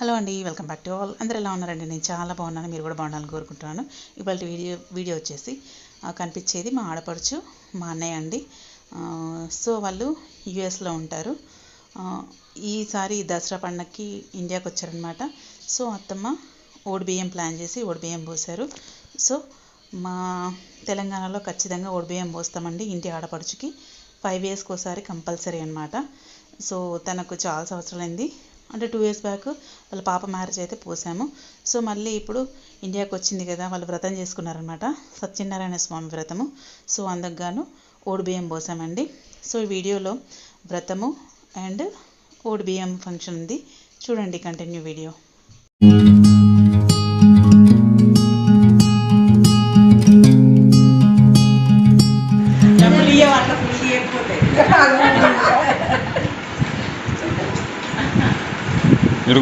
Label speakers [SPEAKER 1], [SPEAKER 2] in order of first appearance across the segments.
[SPEAKER 1] Hello అండి welcome back to all అందరూ ఎలా ఉన్నారండి? నేను చాలా బాగున్నాను మీరు కూడా బాగుండాలని కోరుకుంటున్నాను. ఇవాళ వీడియో వీడియో వచ్చేసి కనిపించేది మా ఆడపడుచు మా అన్నయ్య అండి. సో వాళ్ళు యుఎస్లో ఉంటారు. ఈసారి దసరా పండగకి ఇండియాకి వచ్చారనమాట సో అత్తమ్మ ఓడిబియ్యం ప్లాన్ చేసి ఓడి పోసారు సో మా తెలంగాణలో ఖచ్చితంగా ఓడి పోస్తామండి ఇంటి ఆడపడుచుకి. ఫైవ్ ఇయర్స్కి ఒకసారి కంపల్సరీ అనమాట సో తనకు చాలా సంవత్సరాలైంది. అంటే టూ ఇయర్స్ బ్యాక్ వాళ్ళ పాప మ్యారేజ్ అయితే పోసాము. సో మళ్ళీ ఇప్పుడు ఇండియాకి వచ్చింది కదా వాళ్ళు వ్రతం చేసుకున్నారనమాట సత్యనారాయణ స్వామి వ్రతము. సో అందుకు గాను ఓడి బియ్యం పోసామండి. సో ఈ వీడియోలో వ్రతము అండ్ ఓడి బియ్యం ఫంక్షన్ ఉంది. చూడండి కంటిన్యూ వీడియో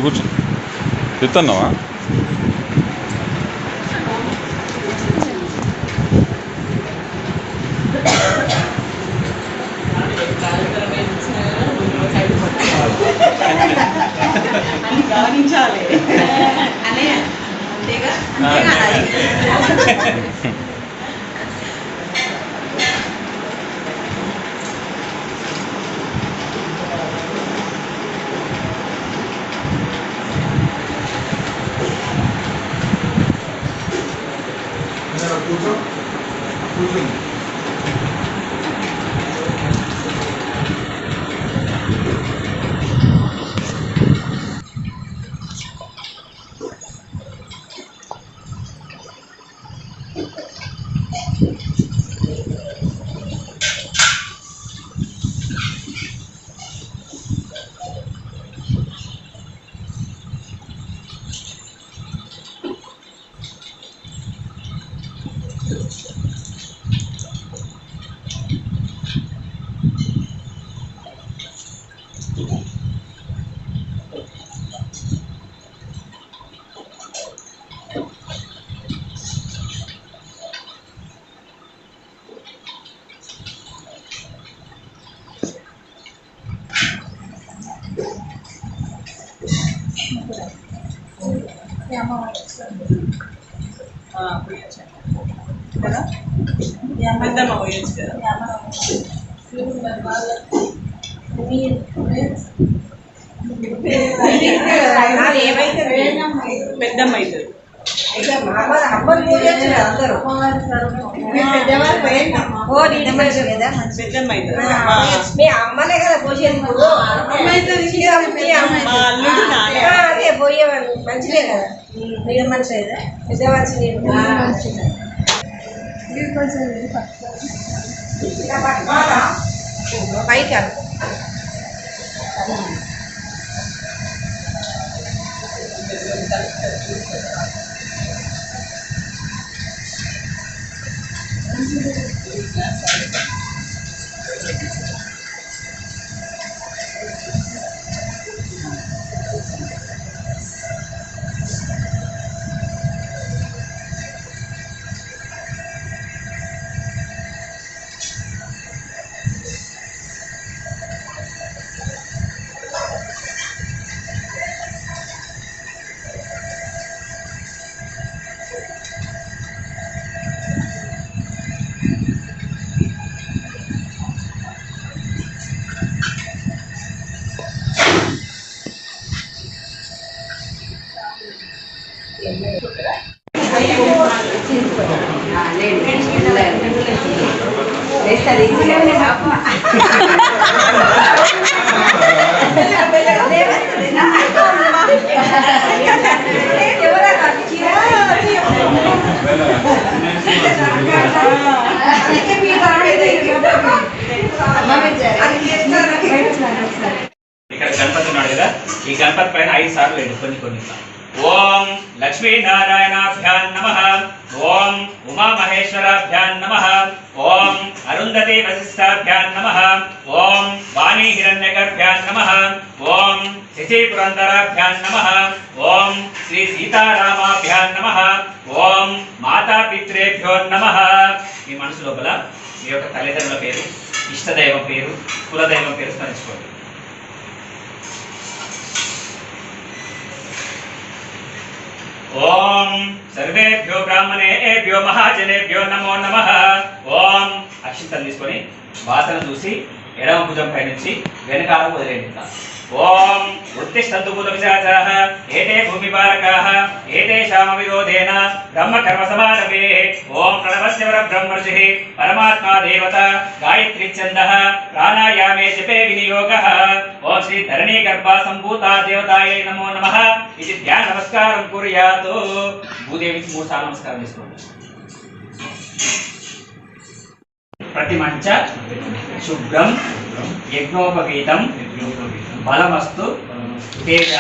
[SPEAKER 2] మీరు కూర్చో
[SPEAKER 3] Yeah.
[SPEAKER 4] పెద్దమ్మ అవుతుంది పెద్దమ్మ అవుతుంది
[SPEAKER 5] మీ అమ్మనే కదా పోసేది ఇప్పుడు
[SPEAKER 4] మా అల్లుడు నానే
[SPEAKER 5] అదే పోయేవాళ్ళు మంచిదే కదా మీరు మంచిదే పెద్ద మంచిది పైకి Thank you.
[SPEAKER 6] ఇక్కడ గణపతి ఉన్నాడు కదా ఈ గణపతి పైన ఐదు సార్లు వేయండి కొన్ని కొన్ని ఓం లక్ష్మీనారాయణాభ్యాన్ నమ. ఓం ఉమామహేశ్వరాభ్యాన్ నమ. ఓం అరుంధతి వశిష్టాభ్యాన్ నమ. ఓం వాణీ హిరణ్యగర్భ్యాన్ నమ. ఓం శశి పురంధరాభ్యాన్ నమ. ఓం శ్రీ సీతారామాభ్యాన్ నమ. ఓం మాతాపిత్రేభ్యో నమ. మీ మనసు లోపల మీ యొక్క తల్లిదండ్రుల పేరు ఇష్టదైవం పేరు కులదైవం పేరు స్మరించుకోండి. ఓం సర్వేభ్యో బ్రాహ్మణేభ్యో మహాజనేభ్యో నమో నమ. ఓం అక్షింతలు తీసుకొని వాసన చూసి ఎడమ భుజం పై నుంచి వెనకాల వదిలేండి ఓం ఉత్తిష్టంతు భూత పిశాచాః ఏతే భూమిపాలకాః ఏతేషామ విరోధేన బ్రహ్మ కర్మ సమారభే ఓం ప్రణవస్య బ్రహ్మర్షిః పరమాత్మా దేవత గాయత్రి ఛందః ప్రాణాయామే జపే వినియోగः. ఓం శ్రీ ధరణీ గర్భా సంభూతా దేవతాయై నమో నమః. ఇది ధ్యాన నమస్కారం కుర్యాతు. భూదేవికి మూడు సార్లు నమస్కారం చేసుకోండి. ప్రతి మంచ శుభ్రం యజ్ఞోపవీతం. బలమస్తు తేజ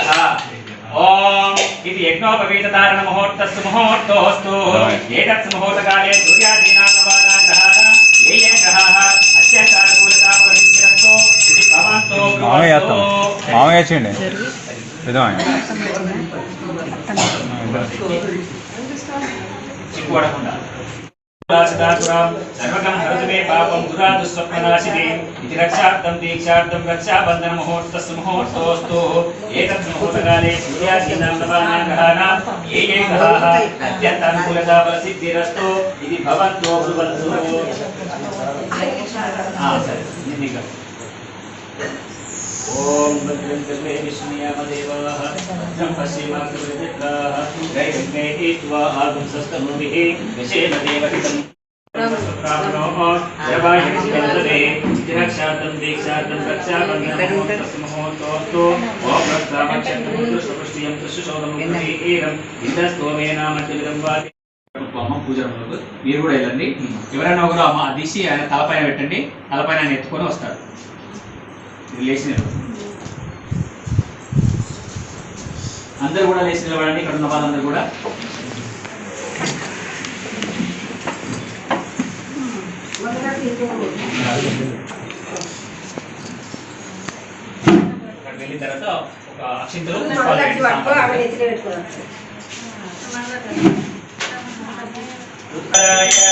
[SPEAKER 6] ఓం ఇది యజ్ఞోపవీత ధారణ ముహూర్తస్సు ముహూర్తోస్తు ఏతత్ ముహూర్తకాలే సూర్యాదీనాం నవానాం గ్రహాణాం ఏ ఏ గ్రహాः అత్యంతానుకూలతా పరిస్థిరస్తో ఇది భవంతో
[SPEAKER 2] మామయ్య వేస్తాం మామయ్య వేసేయండి విధమా
[SPEAKER 6] చిక్కుపడకుండా సదాశివాం సర్వకం హరతుమే పాపం దురాదుస్వప్ననాశిని ఇది రక్షార్థం దీక్షార్థం రక్షాబంధన ముహూర్తస్ ముహూర్తోస్తు. ఏతత్ ముహూర్తకాలే సూర్యాగ్నిగ్రహాణా మీరు కూడా వెళ్ళండి. ఎవరైనా ఒకరు ఆయన తలపైన పెట్టండి. తలపైన ఎత్తుకొని వస్తాడు లేచి నిలబడు. అందరూ కూడా లేచి నిలబడండి ఇక్కడ ఉన్న వాళ్ళందరూ కూడా అక్కడికి వెళ్ళిన తర్వాత ఒక అక్షింతలు పుష్పాలు వేయండి
[SPEAKER 5] పట్టుకో ఆమె
[SPEAKER 6] సాంప్రదాయంగా.
[SPEAKER 5] నెత్తిన పెట్టుకున్నాం
[SPEAKER 6] ఉత్తరాయణ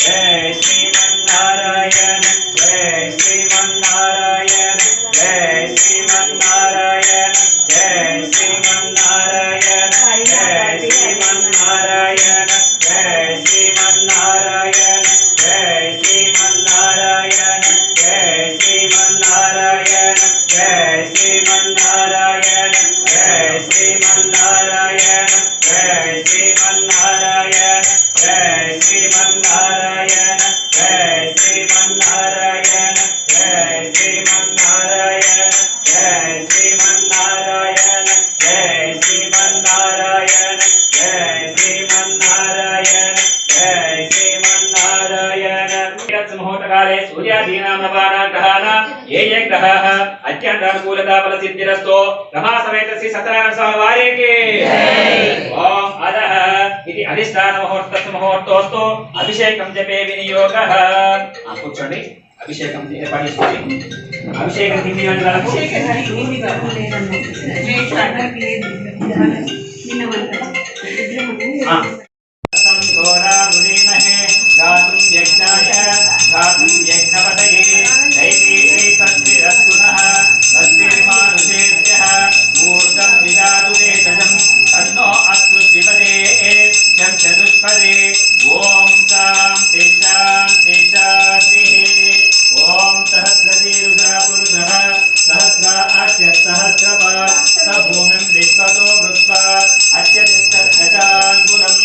[SPEAKER 6] జయ శ్రీమన్నారాయణ यण जय श्रीमन्नारायण। जय श्रीमन्नारायण। समेतस्य सतनाम स्वावार्य के ओम अदः इति अधिष्ठान मुहूर्तस्य मुहूर्तोस्तु अभिषेकं जपे विनियोगः। आप కూర్చోండి. అభిషేకం పఠిస్తుంది అభిషేకం హిందీ అంటే అభిషేకం హిందీ కాదు లేదమ్మా. यज्ञपतये दैवी तस्मिरस्तुनः तस्मिर्मानुषेभ्यः ऊर्धं विदारुदेतजं तन्नो अस्तु शिवदे शं चतुष्पदे ॐ तां तेषां तेषातिः ॐ सहस्रशीरुषः पुरुषः सहस्र अक्षसहस्रपा स भूमिं विश्वतो भृत्वा अत्यतिष्ठदशाङ्गुलम्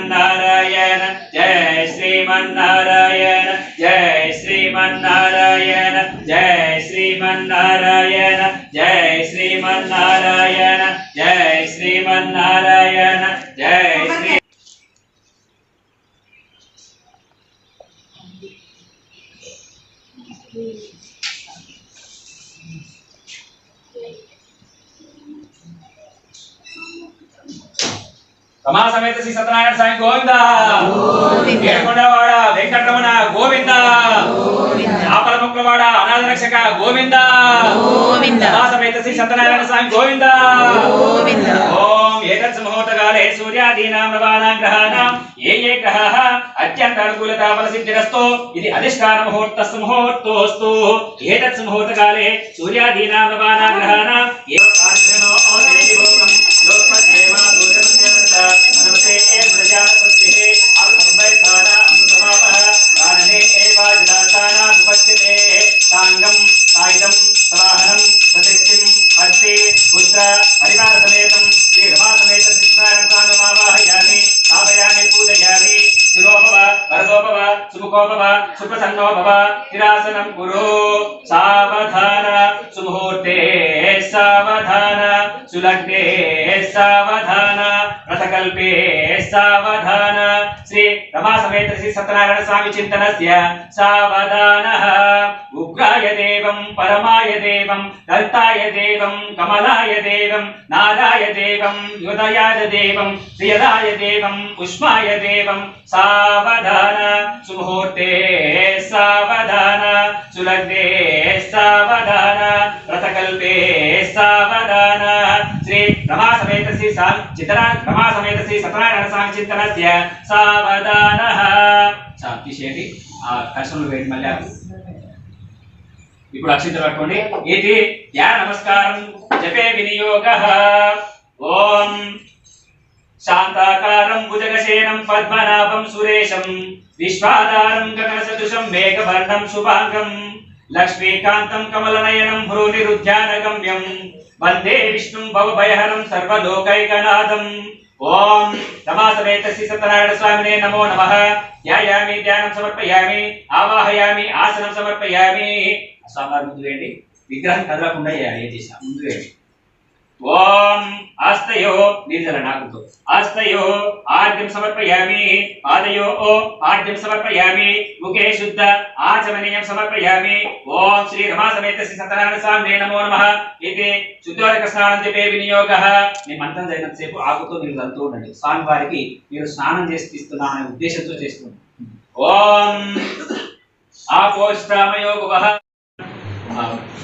[SPEAKER 6] శ్రీమన్నారాయణ జయ శ్రీమన్నారాయణ జయ శ్రీమన్నారాయణ జయ శ్రీమన్నారాయణ జయ శ్రీమన్నారాయణ జయ శ్రీమన్నారాయణ జయ శ్రీ Thank you. రమా సమేత శ్రీ సత్యనారాయణ స్వామి గోవింద. వెంకటరమణ గోవింద. ఆపల ముక్కలవాడ అనాథ రక్షక గోవింద. రమా సమేత శ్రీ సత్యనారాయణ స్వామి గోవింద. ఓం ఏతత్ ముహూర్తకాలే సూర్యాదీనాం నవానాం గ్రహాణాం ఏ ఏ గ్రహాः అత్యంత అనుకూలతా ఫలసిద్ధిరస్తో ఇది అధిష్టాన ముహూర్తస్సు ముహూర్తోస్తు ఏతత్ సూర్యాదీనాం గ్రహాణాం ఏ కార్యనో దేవి భోగం యోత్పత్తేవా దూరమస్యవత నమస్తే ప్రజాపతిః అర్థం వైతాన అమృతమాపః కారణే ఏవాజదాసానాం ఉపస్థితే సాంగం సాయుధం సవాహనం ప్రతిష్ఠిం అర్తే పుత్ర పరివార సమేతం శ్రీ రమా సమేత శ్రీనారాయణ స్వామి ఆవాహయామి స్థాపయామి పూజయామి శిరోభవ వరదోభవ సుముఖోభవ సుప్రసన్నోభవ స్థిరాసనం కురు సావధాన సుముహూర్తే సావధాన సులగ్నే సావధాన రథకల్పే సావధాన శ్రీ రమా సమేత శ్రీ స్వామి చింతనస్య సావధాన ఉగ్రాయ దేవం పరమాయ దేవం దత్తాయ దేవం కమలాయ దేవం నారాయ దేవం యుదయాయ దేవం ప్రియదాయ దేవం పుష్పాయ దేవం సావధాన సుముహూర్తే సావధాన సులగ్నే సావధాన రథకల్పే సావధాన రమా సమేత శ్రీ సా చిత్తరా రమా సమేత శ్రీ సత్యనారాయణ స్వామి చింతనస్య తీసేయండి ఆ కష్టంలో వేయండి మళ్ళీ ఇప్పుడు అక్షింతలు పట్టుకోండి. ఇది ధ్యాన నమస్కారం జపే వినియోగ. ఓం శాంతాకారం భుజగశేనం పద్మనాభం సురేశం విశ్వాధారం గగనసదృశం మేఘవర్ణం శుభాంగం లక్ష్మీకాంతం కమలనయనం భ్రూనిరుధ్యానగమ్యం వందే విష్ణుం భవభయహరం సర్వలోకైకనాథం ఓం రమాసమేత శ్రీ సత్యనారాయణ స్వామినే నమో నమ ధ్యాయామి ధ్యానం సమర్పయామి ఆవాహయామి ఆసనం సమర్పయామి స్వామివారి ముందు వేయండి విగ్రహం కదలకుండా చేయాలి ఏం చేసినా ముందు వేయండి ఓం ఆస్తయో నిర్జల నాకుతో ఆస్తయో ఆర్ఘ్యం సమర్పయామి. పాదయో ఆర్ఘ్యం సమర్పయామి. ముఖే శుద్ధ ఆచమనీయం సమర్పయామి. ఓం శ్రీ రమాసమేత శ్రీ సత్యనారాయణ స్వామి నమో నమః. ఇది శుద్ధోదక స్నానం చెప్పే వినియోగ. మీ మంత్రం జరిగినంతసేపు ఆకుతో మీరు వెళ్తూ ఉండండి. స్వామి వారికి మీరు స్నానం చేసి తీస్తున్నా అనే ఉద్దేశంతో చేస్తుంది ఓం ఆపోష్టామయోగ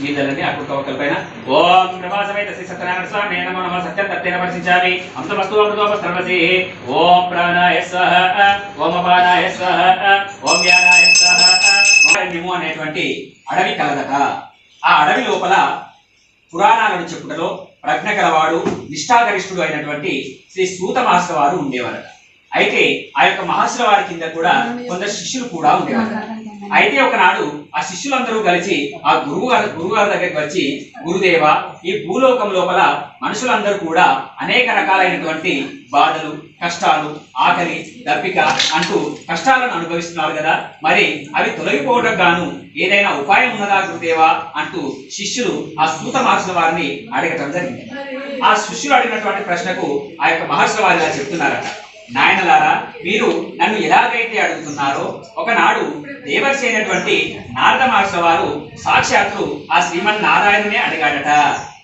[SPEAKER 6] గీతలన్నీ గీతలని అప్పుడు పైన. ఓం ప్రభాసమేత శ్రీ సత్యనారాయణ స్వామి నమో నమః సత్యం తత్తేన వర్షించామి అమృతమస్తు అమృతోపస్తర్వసి ఓం ప్రాణాయ స్వహ ఓం అపానాయ స్వహ ఓం వ్యానాయ స్వహ ఓం అనేటువంటి అడవి కలదట. ఆ అడవి లోపల పురాణాలను చెప్పుటలో ప్రజ్ఞ గలవాడు నిష్ఠాగరిష్ఠుడు అయినటువంటి శ్రీ సూత మహర్షి వారు ఉండేవారట. అయితే ఆ యొక్క మహర్షుల వారి కింద కూడా కొందరు శిష్యులు కూడా ఉండేవారు అయితే ఒకనాడు ఆ శిష్యులందరూ కలిసి ఆ గురువు గారు గురువు గారి దగ్గరికి వచ్చి గురుదేవ ఈ భూలోకం లోపల మనుషులందరూ కూడా అనేక రకాలైనటువంటి బాధలు కష్టాలు ఆకలి దప్పిక అంటూ కష్టాలను అనుభవిస్తున్నారు కదా. మరి అవి తొలగిపోవడం గాను ఏదైనా ఉపాయం ఉన్నదా గురుదేవా? అంటూ శిష్యులు ఆ సూత మహర్షుల వారిని అడగటం జరిగింది. ఆ శిష్యులు అడిగినటువంటి ప్రశ్నకు ఆ యొక్క మహర్షుల వారు ఇలా చెప్తున్నారట. నాయనలారా మీరు నన్ను ఎలాగైతే అడుగుతున్నారో ఒకనాడు దేవర్షి అయినటువంటి నారద మహర్షి వారు సాక్షాత్తు ఆ శ్రీమన్ నారాయణనే అడిగాడట.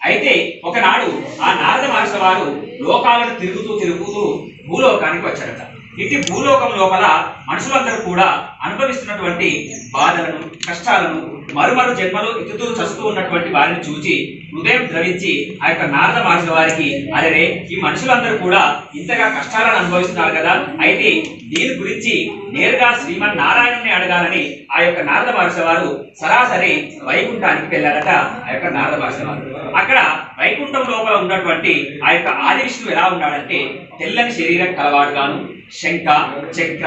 [SPEAKER 6] అయితే ఒకనాడు ఆ నారద మహర్షి వారు లోకాలను తిరుగుతూ తిరుగుతూ భూలోకానికి వచ్చాడట. ఇది భూలోకం లోపల మనుషులందరూ కూడా అనుభవిస్తున్నటువంటి బాధలను కష్టాలను మరుమరు జన్మలు ఎత్తుతూ చస్తూ ఉన్నటువంటి వారిని చూచి హృదయం ద్రవించి ఆ యొక్క నారద మహర్షి వారికి అరే ఈ మనుషులందరూ కూడా ఇంతగా కష్టాలను అనుభవిస్తున్నారు కదా? అయితే దీని గురించి నేరుగా శ్రీమన్ నారాయణుని అడగాలని ఆ యొక్క నారద మహర్షి వారు సరాసరి వైకుంఠానికి వెళ్ళారట ఆ యొక్క నారద మహర్షి వారు. అక్కడ వైకుంఠం లోపల ఉన్నటువంటి ఆ యొక్క ఆది విష్ణువు ఎలా ఉన్నాడంటే తెల్లని శరీరం కలవాడుగాను శంఖ చక్ర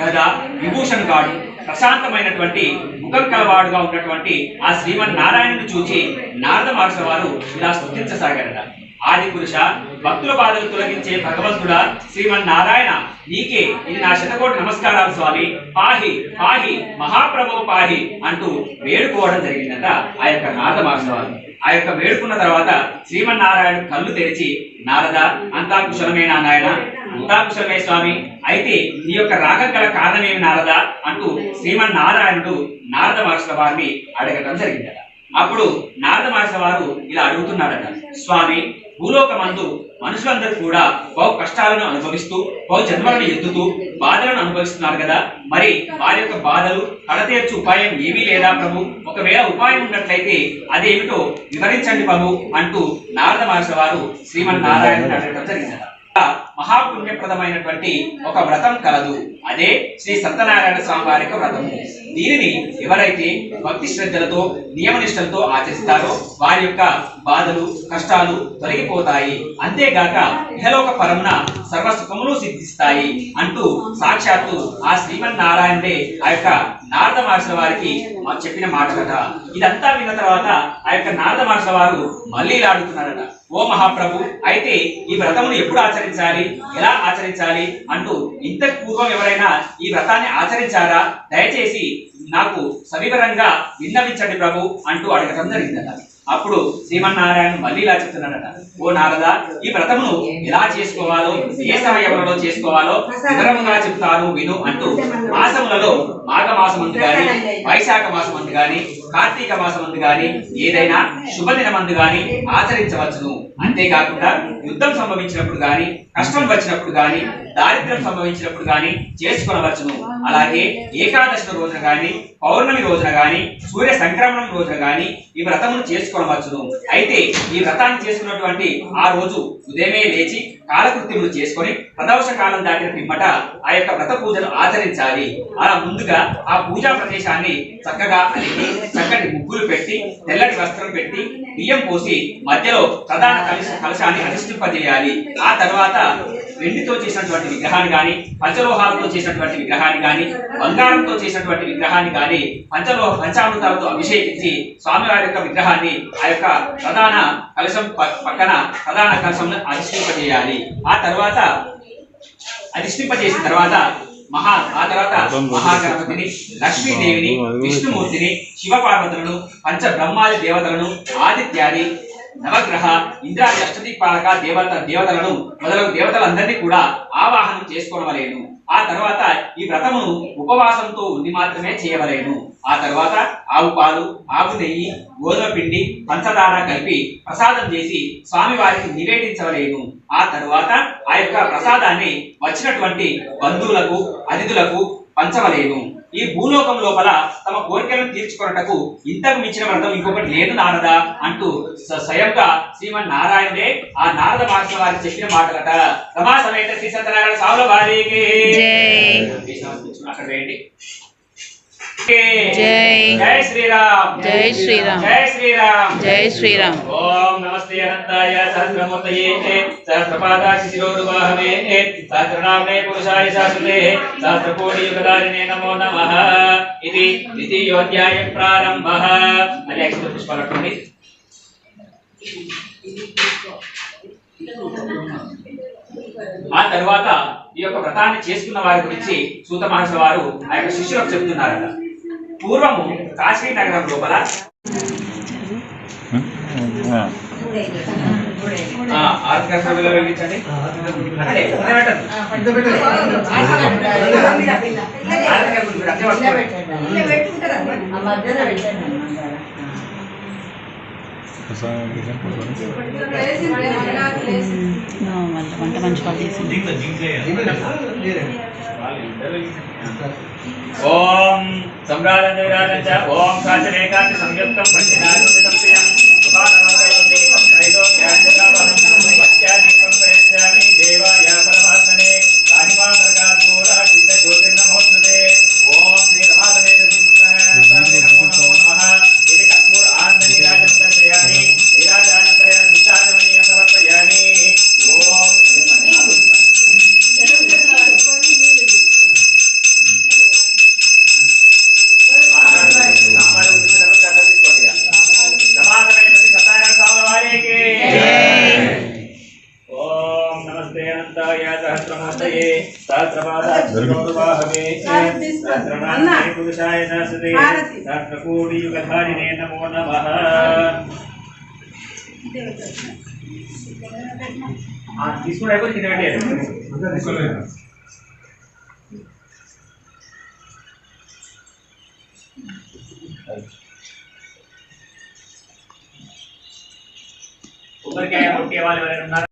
[SPEAKER 6] గద విభూషణ్ గాడు ప్రశాంతమైనటువంటి ముఖం కలవాడుగా ఉన్నటువంటి ఆ శ్రీమన్ నారాయణుని చూచి నారద మహర్షి వారు ఇలా స్థుతించసాగారట ఆది పురుష భక్తుల బాధలు తొలగించే భగవంతుడా శ్రీమన్ నారాయణ నీకే ఇది నా శతకోటి నమస్కారాలు స్వామి. పాహి పాహి మహాప్రభు పాహి అంటూ వేడుకోవడం జరిగిందట ఆ యొక్క నారద మహర్షి వారు. ఆ యొక్క వేడుకున్న తర్వాత శ్రీమన్నారాయణ కళ్ళు తెరిచి నారద అంతా కుశలమేనా నాయన? అంతా కుశలమే స్వామి. అయితే ఈ యొక్క రాగం గల కారణమేమి నారద? అంటూ శ్రీమన్నారాయణుడు నారద మహర్షుల వారిని అడగటం జరిగిందట. అప్పుడు నారద మహర్షుల వారు ఇలా అడుగుతున్నాడట స్వామి భూలోకమందు మనుషులందరూ కూడా బహు కష్టాలను అనుభవిస్తూ బహు జన్మలను ఎత్తుతూ బాధలను అనుభవిస్తున్నారు కదా? మరి వారి యొక్క బాధలు కడతీర్చు ఉపాయం ఏమీ లేదా ప్రభు? ఒకవేళ ఉపాయం ఉన్నట్లయితే అదేమిటో వివరించండి ప్రభు అంటూ నారద మహర్షి వారు శ్రీమన్నారాయణ అడగడం జరిగిందట. మహాపుణ్యప్రదమైనటువంటి ఒక వ్రతం కలదు. అదే శ్రీ సత్యనారాయణ స్వామి వారి యొక్క వ్రతము దీనిని ఎవరైతే భక్తి శ్రద్ధలతో నియమనిష్టలతో ఆచరిస్తారో వారి యొక్క బాధలు కష్టాలు తొలగిపోతాయి. అంతేగాక ఇహలోక పరమున సర్వ సుఖములు సిద్ధిస్తాయి అంటూ సాక్షాత్తు ఆ శ్రీమన్నారాయణుడే ఆ యొక్క నారద మహర్షుల వారికి మాకు చెప్పిన మాటలట ఇదంతా విన్న తర్వాత ఆ యొక్క నారద మహర్షుల వారు మళ్ళీ ఇలా అడుగుతున్నారట ఓ మహాప్రభు అయితే ఈ వ్రతమును ఎప్పుడు ఆచరించాలి? ఎలా ఆచరించాలి అంటూ ఇంతకు పూర్వం ఎవరైనా ఈ వ్రతాన్ని ఆచరించారా? దయచేసి నాకు సవివరంగా విన్నవించండి ప్రభు అంటూ అడగటం జరిగిందట. అప్పుడు శ్రీమన్నారాయణ మళ్ళీ ఇలా చెప్తున్నాడట. ఓ నారద ఈ వ్రతమును ఎలా చేసుకోవాలో ఏ సమయంలో చేసుకోవాలో వివరంగా చెప్తాను విను అంటూ మాసములలో మాఘ మాసమందు గాని వైశాఖ మాసమందు గాని కార్తీక మాసమందు గాని ఏదైనా శుభదినమందు గాని ఆచరించవచ్చును. అంతేకాకుండా యుద్ధం సంభవించినప్పుడు గాని కష్టం వచ్చినప్పుడు గాని దారిద్ర్యం సంభవించినప్పుడు కానీ చేసుకొనవచ్చును. అలాగే ఏకాదశి రోజున కానీ పౌర్ణమి రోజున గాని సూర్య సంక్రమణం రోజున కానీ ఈ వ్రతమును చేసుకొనవచ్చును. అయితే ఈ వ్రతాన్ని చేసుకున్నటువంటి ఆ రోజు ఉదయమే లేచి కాలకృత్యములు చేసుకొని ప్రదోష కాలం దాటిన పిమ్మట ఆ యొక్క వ్రత పూజను ఆచరించాలి. అలా ముందుగా ఆ పూజా ప్రదేశాన్ని చక్కగా అలిగి చక్కటి ముగ్గులు పెట్టి తెల్లటి వస్త్రం పెట్టి బియ్యం పోసి మధ్యలో ప్రధాన కలశ కలశాన్ని అధిష్టింపజేయాలి. ఆ తర్వాత వెండితో చేసినటువంటి విగ్రహాన్ని కానీ పంచలోహాలతో చేసినటువంటి విగ్రహాన్ని కానీ బంగారంతో చేసినటువంటి విగ్రహాన్ని కానీ పంచలో పంచామృతాలతో అభిషేకించి స్వామివారి యొక్క విగ్రహాన్ని ఆ యొక్క ప్రధాన కలశం ప- పక్కన ప్రధాన కలశం అధిష్ఠింపజేయాలి ఆ తర్వాత అధిష్ఠింపజేసిన తర్వాత మహా ఆ తర్వాత మహాగణపతిని లక్ష్మీదేవిని విష్ణుమూర్తిని శివపార్వతులను పంచ బ్రహ్మాది దేవతలను ఆదిత్యాది నవగ్రహ ఇంద్రాది అష్టదీపాలక దేవత దేవతలను మొదలగు దేవతలందరినీ కూడా ఆవాహనం చేసుకోవలేను ఆ తర్వాత ఈ వ్రతమును ఉపవాసంతో ఉండి మాత్రమే చేయవలేను. ఆ తర్వాత ఆవు పాలు ఆవు నెయ్యి గోధుమ పిండి పంచదార కలిపి ప్రసాదం చేసి స్వామివారికి నివేదించవలేను. ఆ తరువాత ఆ యొక్క ప్రసాదాన్ని వచ్చినటువంటి బంధువులకు అతిథులకు పంచవలేను. ఈ భూలోకం లోపల తమ కోరికలను తీర్చుకొనటకు ఇంతకు మించిన వ్రతం ఇంకొకటి లేదు నారదా అంటూ స్వయంగా శ్రీమన్ నారాయణుడే ఆ నారద మహర్షి వారికి చెప్పిన మాటలట. రమా సమేత శ్రీ సత్యనారాయణ సావుల వారికి. అక్కడ వేయండి.
[SPEAKER 1] జై.
[SPEAKER 6] జై శ్రీరామ్.
[SPEAKER 1] జై శ్రీరామ్.
[SPEAKER 6] జై శ్రీరామ్.
[SPEAKER 1] జై శ్రీరామ్.
[SPEAKER 6] ఓం నమస్తే అనంతాయ సహస్రమూర్తయే సహస్రపాదాక్షి శిరోరువాహమే సహస్రనామే పురుషాయ శాశ్వతే. సహస్రకోటియుగదారిణే నమో నమః. ఇది ద్వితీయోధ్యాయ ప్రారంభః. అది అక్షర పుష్పాలు పట్టుకోండి ఆ తర్వాత ఈ యొక్క వ్రతాన్ని చేసుకున్న వారి గురించి సూత మహర్షి వారు ఆ యొక్క శిష్యులకు చెప్తున్నారట పూర్వము కాశీ నగరం లోపల వెలిగించండి
[SPEAKER 1] వాళ్ళ వంట మంచి వాళ్ళు చేసింది.
[SPEAKER 6] ఓం సమ్రాజంజ ఓం కాచరేకాంత సంయుక్తం పంచినాయుతం ప్రియం. ఉపాదమంగళం దీపం త్రైలోక్యాదిలాభం భక్త్యాదీపం ప్రయచ్చామి. దేవాయ పరమాత్మనే రాణిమార్గాత్మూరా చిత్త జ్యోతిర్నమోస్తుతే ఓం శ్రీ రమాసమేత నమో నమః ఇది కర్పూర ఆంధని రాజం తర్పయామి నీరాజానంతరయ దుర్గాజమనీయం సమర్పయామి ఓం ఓం నమస్తే అనంతాయ సహస్రమూర్తయే సహస్రపాదాహవే సహస్రనామే పురుషాయ శాశ్వతే సహస్రకోటియుగధారిణే నమో నమః తీసుకుని అయిపోయి కింద పెట్టేయాలి కొబ్బరికాయ కొట్టే వాళ్ళు ఎవరైనా ఉన్నారా